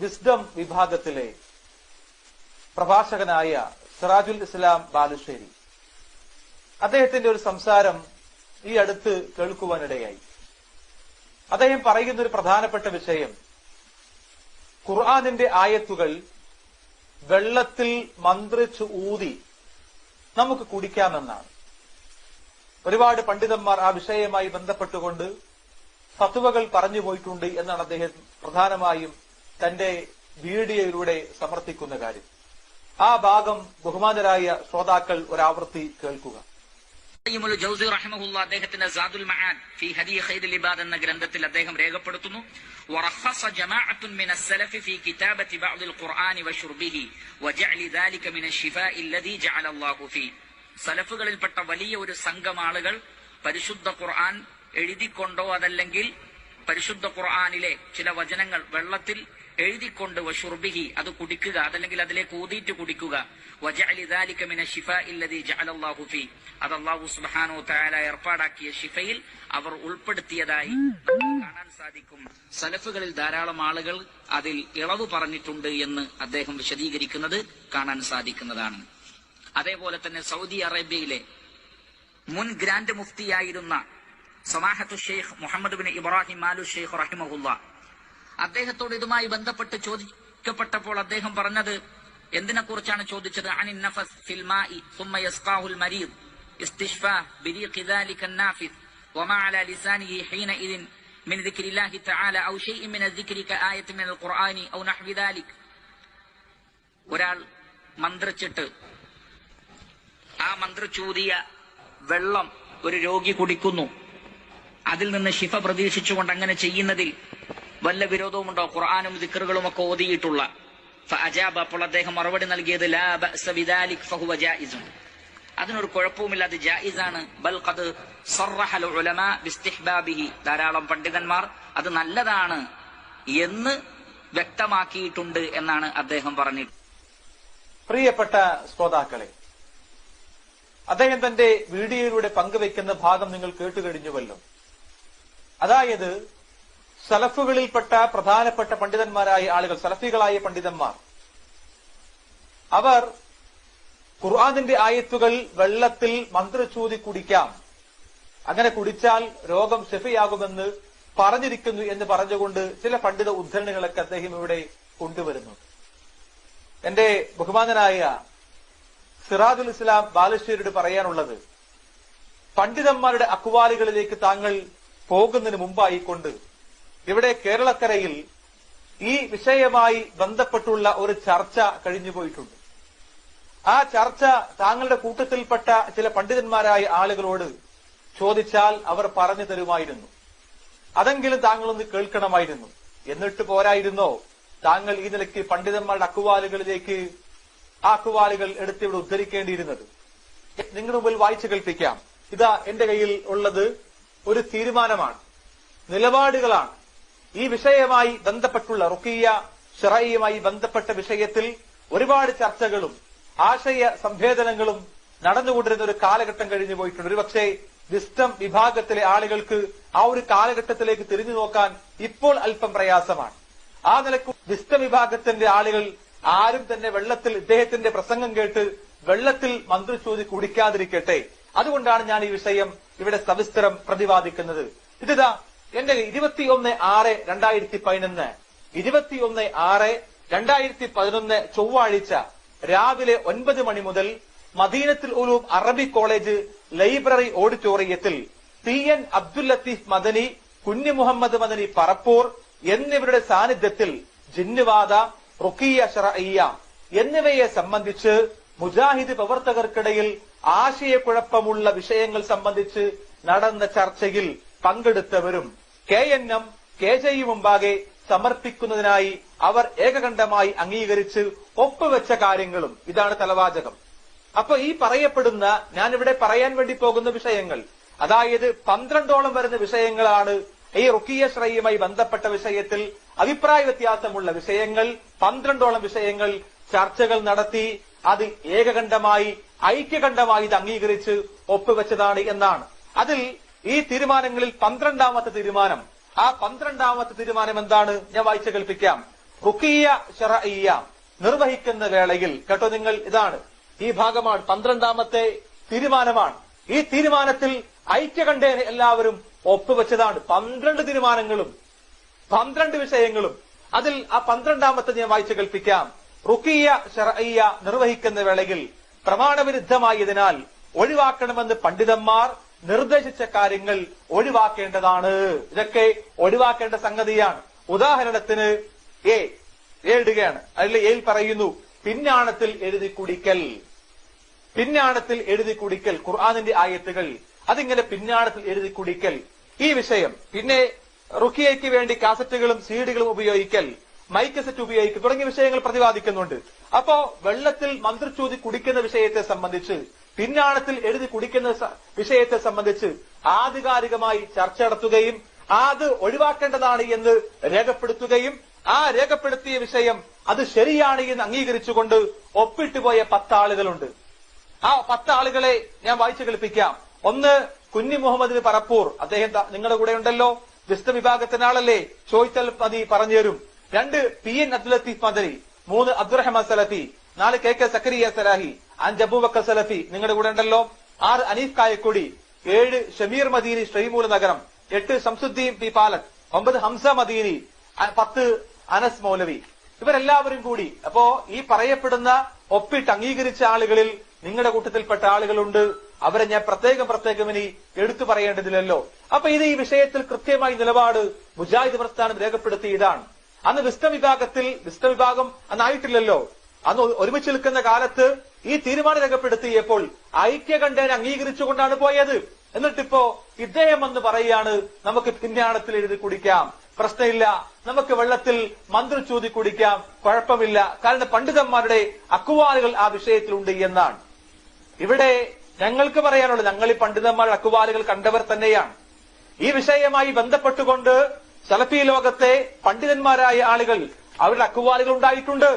Wisdom വിഭാഗത്തിലെ പ്രഭാഷകനായ സിറാജുൽ ഇസ്ലാം ബാലുശ്ശേരി. അദ്ദേഹത്തിന്റെ ഒരു സംസാരം ഈ അടുത്ത് കേൾക്കുവാനിടയായി. അദ്ദേഹം പറയുന്ന ഒരു പ്രധാനപ്പെട്ട വിഷയം ഖുർആാനിന്റെ ആയത്തുകൾ വെള്ളത്തിൽ മന്ത്രിച്ച് ഊതി നമുക്ക് കുടിക്കാമെന്നാണ്. ഒരുപാട് പണ്ഡിതന്മാർ ആ വിഷയവുമായി ബന്ധപ്പെട്ടുകൊണ്ട് ഫത്തുവകൾ പറഞ്ഞു പോയിട്ടുണ്ട് എന്നാണ് അദ്ദേഹം പ്രധാനമായും തന്റെ വീഡിയോയിലൂടെ സമർത്ഥിക്കുന്ന കാര്യം ആ ഭാഗം ബഹുമാനരായ ശ്രോതാക്കൾ ഒരാവൃത്തി കേൾക്കുക ഖയ്യിമുൽ ജൗസി റഹിമഹുല്ല അദ്ദേഹത്തിന്റെ സാദുൽ മആൻ ഫി ഹദി ഖൈറുൽ ഇബാദ് എന്ന ഗ്രന്ഥത്തിൽ അദ്ദേഹം രേഖപ്പെടുത്തുന്നു ورخص جماعة من السلف في كتابة بعض القرآن وشربه وجعل ذلك من الشفاء الذي جعل الله فيه സലഫുകളിൽപ്പെട്ട വലിയ ഒരു സംഘം ആളുകൾ പരിശുദ്ധ ഖുർആൻ എഴുതിക്കൊണ്ടോ അതല്ലെങ്കിൽ പരിശുദ്ധ ഖുർആനിലെ ചില വചനങ്ങൾ വെള്ളത്തിൽ എഴുതിക്കൊണ്ട് വഷുർബിഹി അത് കുടിക്കുക അതല്ലെങ്കിൽ അതിലേക്ക് ഊതിയിട്ട് കുടിക്കുക. അത് സുബ്ഹാനഹു തആല ഏർപ്പാടാക്കിയ ഷിഫയിൽ അവർ ഉൾപ്പെടുത്തിയതായി കാണാൻ സാധിക്കും. സലഫുകളിൽ ധാരാളം ആളുകൾ അതിൽ ഇളവ് പറഞ്ഞിട്ടുണ്ട് എന്ന് അദ്ദേഹം വിശദീകരിക്കുന്നത് കാണാൻ സാധിക്കുന്നതാണ്. അതേപോലെ തന്നെ സൗദി അറേബ്യയിലെ മുൻ ഗ്രാൻഡ് മുഫ്തിയായിരുന്ന സമാഹത്തു ഷെയ്ഖ് മുഹമ്മദ് ബിൻ ഇബ്രാഹിം മാലു ഷെയ്ഖ് റഹിമഹുല്ല. അദ്ദേഹത്തോട് ഇതുമായി ബന്ധപ്പെട്ട് ചോദിക്കപ്പെട്ടപ്പോൾ അദ്ദേഹം പറഞ്ഞത് എന്തിനെ കുറിച്ചാണ് ചോദിച്ചത് അനിൻ നഫസ് ഫിൽ മാഇ ثم يسقاه المريض استشفاء بريق ذلك النافذ وما على لسانه حينئذ من ذكر الله تعالى أو شيء من الذكر كآية من القرآن أو نحو ذلك ഒരാൾ മന്ത്രിച്ചിട്ട് ആ മന്ത്രിച്ചൂതിയ വെള്ളം ഒരു രോഗി കുടിക്കുന്നു അതിൽ നിന്ന് ശിഫ പ്രതീക്ഷിച്ചുകൊണ്ട് അങ്ങനെ ചെയ്യുന്നതിൽ വല്ല വിരോധവുമുണ്ടോ? ഖുർആാനും ദിക്കറുകളും ഒക്കെ ഓതിയിട്ടുള്ള അജാബ് അപ്പോൾ അദ്ദേഹം മറുപടി നൽകിയത് അതിനൊരു കുഴപ്പവുമില്ല അത് ജായിസാണ് ധാരാളം പണ്ഡിതന്മാർ അത് നല്ലതാണ് എന്ന് വ്യക്തമാക്കിയിട്ടുണ്ട് എന്നാണ് അദ്ദേഹം പറഞ്ഞിട്ട്. പ്രിയപ്പെട്ട ശ്രോതാക്കളെ അദ്ദേഹം തന്റെ വീഡിയോയിലൂടെ പങ്കുവെക്കുന്ന ഭാഗം നിങ്ങൾ കേട്ടുകഴിഞ്ഞുവല്ലോ. അതായത് സലഫുകളിൽപ്പെട്ട പ്രധാനപ്പെട്ട പണ്ഡിതന്മാരായ ആളുകൾ സലഫികളായ പണ്ഡിതന്മാർ. അവർ ഖുർആാനിന്റെ ആയത്തുകൾ വെള്ളത്തിൽ മന്ത്രചൂതി കുടിക്കാം. അങ്ങനെ കുടിച്ചാൽ രോഗം ഷെഫിയാകുമെന്ന് പറഞ്ഞിരിക്കുന്നു എന്ന് പറഞ്ഞുകൊണ്ട് ചില പണ്ഡിത ഉദ്ധരണികളൊക്കെ അദ്ദേഹം ഇവിടെ കൊണ്ടുവരുന്നു. എന്റെ ബഹുമാനനായ സിറാദുൽ ഇസ്ലാം ബാലശ്വരിയോട് പറയാനുള്ളത് പണ്ഡിതന്മാരുടെ അക്വാലുകളിലേക്ക് താങ്കൾ പോകുന്നതിന് മുമ്പായിക്കൊണ്ട് ഇവിടെ കേരളക്കരയിൽ ഈ വിഷയമായി ബന്ധപ്പെട്ടുള്ള ഒരു ചർച്ച കഴിഞ്ഞുപോയിട്ടുണ്ട് ആ ചർച്ച താങ്കളുടെ കൂട്ടത്തിൽപ്പെട്ട ചില പണ്ഡിതന്മാരായ ആളുകളോട് ചോദിച്ചാൽ അവർ പറഞ്ഞു തരുമായിരുന്നു. അതെങ്കിലും താങ്കളൊന്ന് കേൾക്കണമായിരുന്നു. എന്നിട്ട് പോരായിരുന്നോ? താങ്കൾ ഈ നിലയ്ക്ക് പണ്ഡിതന്മാരുടെ അക്കുവാലുകളിലേക്ക് ആ അക്കുവാലുകൾ എടുത്തിവിടെ ഉദ്ധരിക്കേണ്ടിയിരുന്നത്. നിങ്ങളുടെ മുമ്പിൽ വായിച്ചു കേൾപ്പിക്കാം. ഇതാ എന്റെ കയ്യിൽ ഉള്ളത് ഒരു തീരുമാനമാണ്. നിലപാടുകളാണ്. ഈ വിഷയവുമായി ബന്ധപ്പെട്ടുള്ള റുക്കിയ ഷറയുമായി ബന്ധപ്പെട്ട വിഷയത്തിൽ ഒരുപാട് ചർച്ചകളും ആശയ സംവേദനങ്ങളും നടന്നുകൊണ്ടിരുന്ന ഒരു കാലഘട്ടം കഴിഞ്ഞു പോയിട്ടുണ്ട്. ഒരുപക്ഷെ വിസ്റ്റം വിഭാഗത്തിലെ ആളുകൾക്ക് ആ ഒരു കാലഘട്ടത്തിലേക്ക് തിരിഞ്ഞു നോക്കാൻ ഇപ്പോൾ അല്പം പ്രയാസമാണ്. ആ നിലയ്ക്ക് വിസ്റ്റം വിഭാഗത്തിന്റെ ആളുകൾ ആരും തന്നെ വെള്ളത്തിൽ ഇദ്ദേഹത്തിന്റെ പ്രസംഗം കേട്ട് വെള്ളത്തിൽ മന്ത്രിച്ചൂതി കുടിക്കാതിരിക്കട്ടെ. അതുകൊണ്ടാണ് ഞാൻ ഈ വിഷയം ഇവിടെ സവിസ്തരം പ്രതിപാദിക്കുന്നത്. ഇതിതാ എന്റെ ഇരുപത്തിയൊന്ന് ആറ് രണ്ടായിരത്തി പതിനൊന്ന് ഇരുപത്തിയൊന്ന് ആറ് രണ്ടായിരത്തി പതിനൊന്ന് ചൊവ്വാഴ്ച രാവിലെ ഒൻപത് മണി മുതൽ മദീനത്തിൽ ഉലൂം അറബി കോളേജ് ലൈബ്രറി ഓഡിറ്റോറിയത്തിൽ ടി എൻ അബ്ദുൽ ലത്തീഫ് മദനി കുഞ്ഞു മുഹമ്മദ് മദനി പറപ്പൂർ എന്നിവരുടെ സാന്നിധ്യത്തിൽ ജിന്നുവാദ റുക്കിയ ഷറയ്യ എന്നിവയെ സംബന്ധിച്ച് മുജാഹിദ് പ്രവർത്തകർക്കിടയിൽ ആശയക്കുഴപ്പമുള്ള വിഷയങ്ങൾ സംബന്ധിച്ച് നടന്ന ചർച്ചയിൽ പങ്കെടുത്തവരും K N M K J U മുമ്പാകെ സമർപ്പിക്കുന്നതിനായി അവർ ഏകകണ്ഠമായി അംഗീകരിച്ച് ഒപ്പുവെച്ച കാര്യങ്ങളും ഇതാണ് തലവാചകം. അപ്പൊ ഈ പറയപ്പെടുന്ന ഞാനിവിടെ പറയാൻ വേണ്ടി പോകുന്ന വിഷയങ്ങൾ അതായത് പന്ത്രണ്ടോളം വരുന്ന വിഷയങ്ങളാണ് ഈ റുക്കിയ ശ്രയുമായി ബന്ധപ്പെട്ട വിഷയത്തിൽ അഭിപ്രായ വ്യത്യാസമുള്ള വിഷയങ്ങൾ പന്ത്രണ്ടോളം വിഷയങ്ങൾ ചർച്ചകൾ നടത്തി അത് ഏകകണ്ഠമായി ഐക്യകണ്ഠമായി ഇത് അംഗീകരിച്ച് ഒപ്പുവെച്ചതാണ് എന്നാണ്. അതിൽ ഈ തീരുമാനങ്ങളിൽ പന്ത്രണ്ടാമത്തെ തീരുമാനം. ആ പന്ത്രണ്ടാമത്തെ തീരുമാനം എന്താണ്? ഞാൻ വായിച്ചു കേൾപ്പിക്കാം. റുക്കിയ നിർവഹിക്കുന്ന വേളയിൽ കേട്ടോ നിങ്ങൾ? ഇതാണ്. ഈ ഭാഗമാണ് പന്ത്രണ്ടാമത്തെ തീരുമാനമാണ്. ഈ തീരുമാനത്തിൽ ഐക്യ ഐക്യകണ്ഠേന എല്ലാവരും ഒപ്പുവെച്ചതാണ്. പന്ത്രണ്ട് തീരുമാനങ്ങളും പന്ത്രണ്ട് വിഷയങ്ങളും. അതിൽ ആ പന്ത്രണ്ടാമത്തെ ഞാൻ വായിച്ചു കൽപ്പിക്കാം റുക്കിയ ഷറയ്യ നിർവഹിക്കുന്ന വേളയിൽ പ്രമാണവിരുദ്ധമായതിനാൽ ഒഴിവാക്കണമെന്ന് പണ്ഡിതന്മാർ നിർദ്ദേശിച്ച കാര്യങ്ങൾ ഒഴിവാക്കേണ്ടതാണ്. ഇതൊക്കെ ഒഴിവാക്കേണ്ട സംഗതിയാണ്. ഉദാഹരണത്തിന് എ എഴുതുകയാണ്. അതിൽ എയിൽ പറയുന്നു പിന്നാണത്തിൽ എഴുതി കുടിക്കൽ. പിന്നാണത്തിൽ എഴുതി കുടിക്കൽ. ഖുർആാനിന്റെ ആയത്തുകൾ. അതിങ്ങനെ പിന്നാണത്തിൽ എഴുതി കുടിക്കൽ. ഈ വിഷയം. പിന്നെ റുക്കിയയ്ക്ക് വേണ്ടി കാസറ്റുകളും സീഡുകളും ഉപയോഗിക്കൽ മൈക്ക് സെറ്റ് ഉപയോഗിക്കൽ തുടങ്ങിയ വിഷയങ്ങൾ പ്രതിപാദിക്കുന്നുണ്ട്. അപ്പോ വെള്ളത്തിൽ മന്ത്രിച്ചൂതി കുടിക്കുന്ന വിഷയത്തെ സംബന്ധിച്ച് പിന്നാണത്തിൽ എഴുതി കുടിക്കുന്ന വിഷയത്തെ സംബന്ധിച്ച് ആധികാരികമായി ചർച്ച നടത്തുകയും അത് ഒഴിവാക്കേണ്ടതാണ് എന്ന് രേഖപ്പെടുത്തുകയും ആ രേഖപ്പെടുത്തിയ വിഷയം അത് ശരിയാണ് എന്ന് അംഗീകരിച്ചുകൊണ്ട് ഒപ്പിട്ടുപോയ പത്താളുകളുണ്ട്. ആ പത്താളുകളെ ഞാൻ വായിച്ചു കേൾപ്പിക്കാം. ഒന്ന് കുഞ്ഞി മുഹമ്മദ് പറപ്പൂർ. അദ്ദേഹം നിങ്ങളുടെ കൂടെ ഉണ്ടല്ലോ. വിസ്ത വിഭാഗത്തിനാളല്ലേ ചോയ്ത്തൽ മതി പറഞ്ഞു തരും. രണ്ട് പി എൻ അബ്ദുൽ ലത്തീഫ് മദരി മൂന്ന് അബ്ദുറഹ്മാൻ സലഫി. നാല് കെ കെ സക്കരിയ സലാഹി. അഞ്ച് അബൂബക്കർ സലഫി നിങ്ങളുടെ കൂടെ ഉണ്ടല്ലോ. ആറ് അനീഫ് കായക്കൊടി ഏഴ് ഷമീർ മദീനി ഷെയ്മൂൽ നഗരം എട്ട് ശംസുദ്ദീൻ പി പാലക് ഒമ്പത് ഹംസ മദീനി പത്ത് അനസ് മൗലവി. ഇവരെല്ലാവരും കൂടി അപ്പോ ഈ പറയപ്പെടുന്ന ഒപ്പിട്ട് അംഗീകരിച്ച ആളുകളിൽ നിങ്ങളുടെ കൂട്ടത്തിൽപ്പെട്ട ആളുകളുണ്ട്. അവരെ ഞാൻ പ്രത്യേകം പ്രത്യേകം ഇനി എടുത്തു പറയേണ്ടതില്ലല്ലോ. അപ്പൊ ഇത് ഈ വിഷയത്തിൽ കൃത്യമായി നിലപാട് മുജാഹിദ് പ്രസ്ഥാനം രേഖപ്പെടുത്തിയതാണ്. അന്ന് വിസ്ത വിഭാഗത്തിൽ വിഭാഗം അന്നായിട്ടില്ലല്ലോ. അന്ന് ഒരുമിച്ച് നിൽക്കുന്ന കാലത്ത് ഈ തീരുമാനം രേഖപ്പെടുത്തിയപ്പോൾ ഐക്യകണ്ഠേന അംഗീകരിച്ചുകൊണ്ടാണ് പോയത്. എന്നിട്ടിപ്പോ ഇദ്ദേഹം എന്ന് പറയുകയാണ് നമുക്ക് പിന്നാണത്തിൽ എഴുതി കുടിക്കാം. പ്രശ്നമില്ല. നമുക്ക് വെള്ളത്തിൽ മന്ത്രി ചൂതി കുടിക്കാം. കുഴപ്പമില്ല. കാരണം പണ്ഡിതന്മാരുടെ അക്കുവാലുകൾ ആ വിഷയത്തിലുണ്ട് എന്നാണ്. ഇവിടെ ഞങ്ങൾക്ക് പറയാനുള്ളത് ഞങ്ങൾ ഈ പണ്ഡിതന്മാരുടെ അക്കുവാലുകൾ കണ്ടവർ തന്നെയാണ്. ഈ വിഷയമായി ബന്ധപ്പെട്ടുകൊണ്ട് സലഫി ലോകത്തെ പണ്ഡിതന്മാരായ ആളുകൾ അവരുടെ അക്കുവാലുകൾ ഉണ്ടായിട്ടുണ്ട്.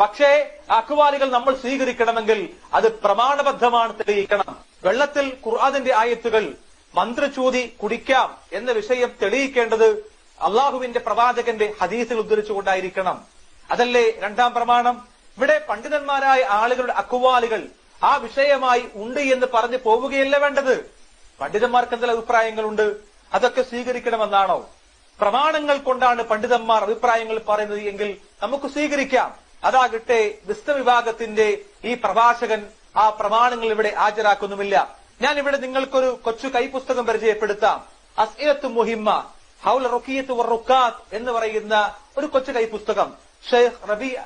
പക്ഷേ അഖ്വാലികൾ നമ്മൾ സ്വീകരിക്കണമെങ്കിൽ അത് പ്രമാണബദ്ധമാണ് തെളിയിക്കണം. വെള്ളത്തിൽ ഖുർആാനിന്റെ ആയത്തുകൾ മന്ത്രചൂതി കുടിക്കാം എന്ന വിഷയം തെളിയിക്കേണ്ടത് അള്ളാഹുവിന്റെ പ്രവാചകന്റെ ഹദീസിൽ ഉദ്ധരിച്ചുകൊണ്ടായിരിക്കണം. അതല്ലേ രണ്ടാം പ്രമാണം? ഇവിടെ പണ്ഡിതന്മാരായ ആളുകളുടെ അക്കുവാലുകൾ ആ വിഷയമായി ഉണ്ട് എന്ന് പറഞ്ഞു പോവുകയല്ല വേണ്ടത്. പണ്ഡിതന്മാർക്ക് എന്തെങ്കിലും അഭിപ്രായങ്ങളുണ്ട്? അതൊക്കെ സ്വീകരിക്കണമെന്നാണോ? പ്രമാണങ്ങൾ കൊണ്ടാണ് പണ്ഡിതന്മാർ അഭിപ്രായങ്ങൾ പറയുന്നത് എങ്കിൽ നമുക്ക് സ്വീകരിക്കാം. അതാകട്ടെ വിസ്ത വിഭാഗത്തിന്റെ ഈ പ്രഭാഷകൻ ആ പ്രമാണങ്ങൾ ഇവിടെ ഹാജരാക്കുന്നുമില്ല. ഞാൻ ഇവിടെ നിങ്ങൾക്കൊരു കൊച്ചു കൈപുസ്തകം പരിചയപ്പെടുത്താം. അസ്ഇലത്ത് മുഹിമ്മ ഹൗൽ റുഖിയത്ത് റുക്കാത്ത് എന്ന് പറയുന്ന ഒരു കൊച്ചു കൈപുസ്തകം. ഷെയ്ഖ് റബി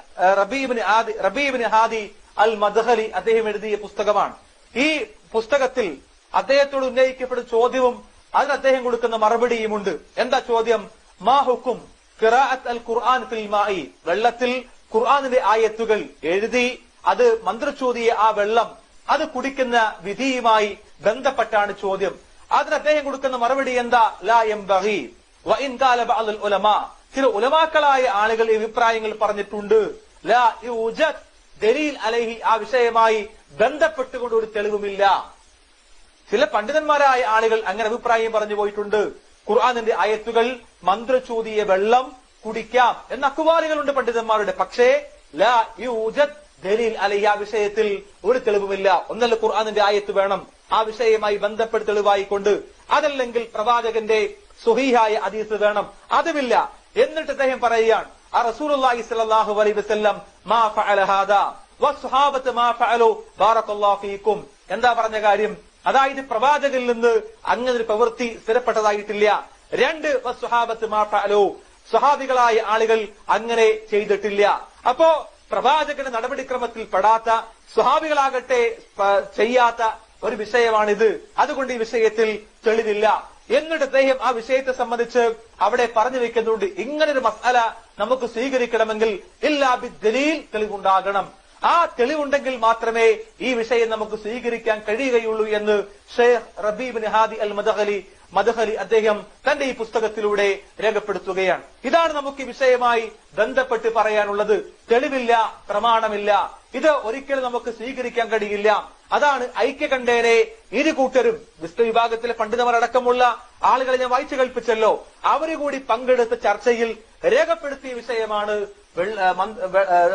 റബീബിന് ആദി റബീബിന് ഹാദി അൽ മദ്ഹലി അദ്ദേഹം എഴുതിയ പുസ്തകമാണ്. ഈ പുസ്തകത്തിൽ അദ്ദേഹത്തോട് ഉന്നയിക്കപ്പെടുന്ന ചോദ്യവും അതിന് അദ്ദേഹം കൊടുക്കുന്ന മറുപടിയുമുണ്ട്. എന്താ ചോദ്യം? മാ ഹുക്കും ഖിറാഅത്ത് അൽ ഖുർആൻ ഫിൽ മാഇ. വെള്ളത്തിൽ ഖുർആനിന്റെ ആയത്തുകൾ എഴുതി അത് മന്ത്രചോദിയ ആ വെള്ളം അത് കുടിക്കുന്ന വിധിയുമായി ബന്ധപ്പെട്ടാണ് ചോദ്യം. അതിന് അദ്ദേഹം കൊടുക്കുന്ന മറുപടി എന്താ? ലാ എം ബഅദുൽ ഉലമാ. ചില ഉലമാക്കളായ ആളുകൾ ഈ അഭിപ്രായങ്ങൾ പറഞ്ഞിട്ടുണ്ട്. ലാ ദലീൽ അലഹി ആ വിഷയമായി ബന്ധപ്പെട്ടുകൊണ്ട് ഒരു തെളിവുമില്ല. ചില പണ്ഡിതന്മാരായ ആളുകൾ അങ്ങനെ അഭിപ്രായം പറഞ്ഞു പോയിട്ടുണ്ട്. ഖുർആാനിന്റെ ആയത്തുകൾ മന്ത്രചൂതിയ വെള്ളം കുടിക്കാം എന്ന അക്കുവാലികളുണ്ട് പണ്ഡിതന്മാരുടെ. പക്ഷേ ദലീൽ അലൈഹി വിഷയത്തിൽ ഒരു തെളിവുമില്ല. ഒന്നല്ല ഖുർആാനിന്റെ ആയത്ത് വേണം. ആ വിഷയവുമായി ബന്ധപ്പെട്ട് തെളിവായിക്കൊണ്ട് അതല്ലെങ്കിൽ പ്രവാചകന്റെ സുഹീഹായ അതീസ് വേണം. അതുമില്ല. എന്നിട്ട് അദ്ദേഹം പറയുകയാണ് ആ റസൂലുള്ളാഹി സ്വല്ലല്ലാഹു അലൈഹി വസല്ലം മാ ഫഅല ഹാദാ മാ എന്താ പറഞ്ഞ കാര്യം? അതായത് പ്രവാചകനിൽ നിന്ന് അങ്ങനെ പ്രവൃത്തി സ്ഥിരപ്പെട്ടതായിട്ടില്ല. രണ്ട് വസ്ഹാബത്ത് മാ ഫഅലു സ്വഹാബികളായ ആളുകൾ അങ്ങനെ ചെയ്തിട്ടില്ല. അപ്പോ പ്രവാചകന്റെ നടപടിക്രമത്തിൽ പെടാത്ത സ്വഹാബികളാകട്ടെ ചെയ്യാത്ത ഒരു വിഷയമാണിത്. അതുകൊണ്ട് ഈ വിഷയത്തിൽ തെളിവില്ല. എന്നിട്ട് അദ്ദേഹം ആ വിഷയത്തെ സംബന്ധിച്ച് അവിടെ പറഞ്ഞു വെക്കുന്നുണ്ട്. ഇങ്ങനൊരു മസാല നമുക്ക് സ്വീകരിക്കണമെങ്കിൽ ഇല്ലാ ബി ദലീൽ തെളിവുണ്ടാകണം. ആ തെളിവുണ്ടെങ്കിൽ മാത്രമേ ഈ വിഷയം നമുക്ക് സ്വീകരിക്കാൻ കഴിയുകയുള്ളൂ എന്ന് ഷെയ്ഖ് റബീബ് ഹാദി അൽ മദഹലി മദഹലി അദ്ദേഹം തന്റെ ഈ പുസ്തകത്തിലൂടെ രേഖപ്പെടുത്തുകയാണ്. ഇതാണ് നമുക്ക് വിഷയമായി ബന്ധപ്പെട്ട് പറയാനുള്ളത്. തെളിവില്ല പ്രമാണമില്ല. ഇത് ഒരിക്കലും നമുക്ക് സ്വീകരിക്കാൻ കഴിയില്ല. അതാണ് ഐക്യകണ്ഠേനെ ഇരു കൂട്ടരും വിസ്തു വിഭാഗത്തിലെ പണ്ഡിതമരടക്കമുള്ള ആളുകളെ ഞാൻ വായിച്ചു കൽപ്പിച്ചല്ലോ അവർ കൂടി പങ്കെടുത്ത ചർച്ചയിൽ രേഖപ്പെടുത്തിയ വിഷയമാണ്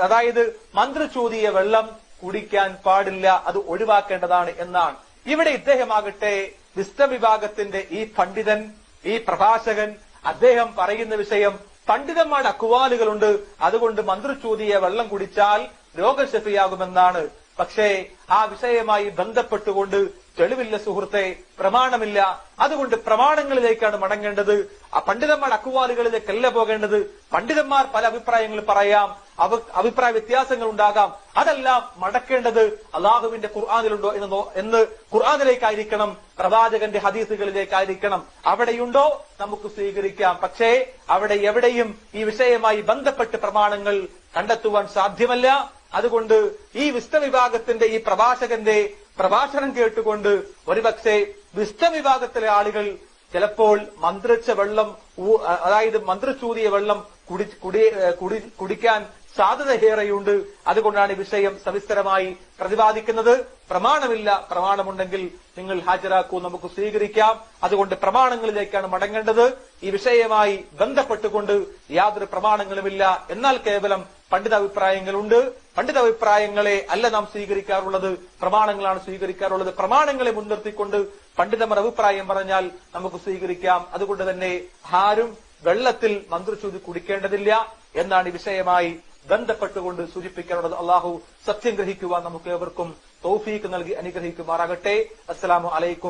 അതായത് മന്ത്രി ചൂതിയ വെള്ളം കുടിക്കാൻ പാടില്ല അത് ഒഴിവാക്കേണ്ടതാണ് എന്നാണ്. ഇവിടെ ഇദ്ദേഹമാകട്ടെ വിസ്ത വിഭാഗത്തിന്റെ ഈ പണ്ഡിതൻ ഈ പ്രഭാഷകൻ അദ്ദേഹം പറയുന്ന വിഷയം പണ്ഡിതന്മാരുടെ അക്കുവാലുകളുണ്ട്. അതുകൊണ്ട് മന്ത്രിച്ചൂതിയ വെള്ളം കുടിച്ചാൽ രോഗശഫിയാകുമെന്നാണ് പക്ഷേ ആ വിഷയമായി ബന്ധപ്പെട്ടുകൊണ്ട് തെളിവില്ല സുഹൃത്തെ പ്രമാണമില്ല. അതുകൊണ്ട് പ്രമാണങ്ങളിലേക്കാണ് മടങ്ങേണ്ടത്. ആ പണ്ഡിതന്മാർ അക്കുവാലുകളിലേക്കല്ല പോകേണ്ടത്. പണ്ഡിതന്മാർ പല അഭിപ്രായങ്ങൾ പറയാം. അഭിപ്രായ വ്യത്യാസങ്ങൾ ഉണ്ടാകാം. അതെല്ലാം മടക്കേണ്ടത് അള്ളാഹുവിന്റെ ഖുർആാനിലുണ്ടോ എന്ന് എന്ന് ഖുർആാനിലേക്കായിരിക്കണം പ്രവാചകന്റെ ഹദീസുകളിലേക്കായിരിക്കണം. അവിടെയുണ്ടോ? നമുക്ക് സ്വീകരിക്കാം. പക്ഷേ അവിടെ എവിടെയും ഈ വിഷയമായി ബന്ധപ്പെട്ട് പ്രമാണങ്ങൾ കണ്ടെത്തുവാൻ സാധ്യമല്ല. അതുകൊണ്ട് ഈ വിസ്ത വിഭാഗത്തിന്റെ ഈ പ്രഭാഷകന്റെ പ്രഭാഷണം കേട്ടുകൊണ്ട് ഒരുപക്ഷെ വിസ്ത വിഭാഗത്തിലെ ആളുകൾ ചിലപ്പോൾ മന്ത്രിച്ച വെള്ളം അതായത് മന്ത്രിച്ചൂതിയ വെള്ളം കുടി കുടി കുടിക്കാൻ സാധ്യതയേറെയുണ്ട് അതുകൊണ്ടാണ് വിഷയം സവിസ്തരമായി പ്രതിപാദിക്കുന്നത്. പ്രമാണമില്ല. പ്രമാണമുണ്ടെങ്കിൽ നിങ്ങൾ ഹാജരാക്കൂ. നമുക്ക് സ്വീകരിക്കാം. അതുകൊണ്ട് പ്രമാണങ്ങളിലേക്കാണ് മടങ്ങേണ്ടത്. ഈ വിഷയമായി ബന്ധപ്പെട്ടുകൊണ്ട് യാതൊരു പ്രമാണങ്ങളുമില്ല. എന്നാൽ കേവലം പണ്ഡിതാഭിപ്രായങ്ങളുണ്ട്. പണ്ഡിതാഭിപ്രായങ്ങളെ അല്ല നാം സ്വീകരിക്കാറുള്ളത്. പ്രമാണങ്ങളാണ് സ്വീകരിക്കാറുള്ളത്. പ്രമാണങ്ങളെ മുൻനിർത്തിക്കൊണ്ട് പണ്ഡിതമാർ അഭിപ്രായം പറഞ്ഞാൽ നമുക്ക് സ്വീകരിക്കാം. അതുകൊണ്ട് തന്നെ ആരും വെള്ളത്തിൽ മന്ത്രിച്ചൂതി കുടിക്കേണ്ടതില്ല എന്നാണ് ഈ വിഷയമായി ബന്ധപ്പെട്ടുകൊണ്ട് സൂചിപ്പിക്കാനുള്ളത് അള്ളാഹു സത്യം ഗ്രഹിക്കുവാൻ നമുക്ക് ഏവർക്കും തൗഫീക്ക് നൽകി അനുഗ്രഹിക്കുമാറാകട്ടെ. അസ്സലാമു അലൈക്കും.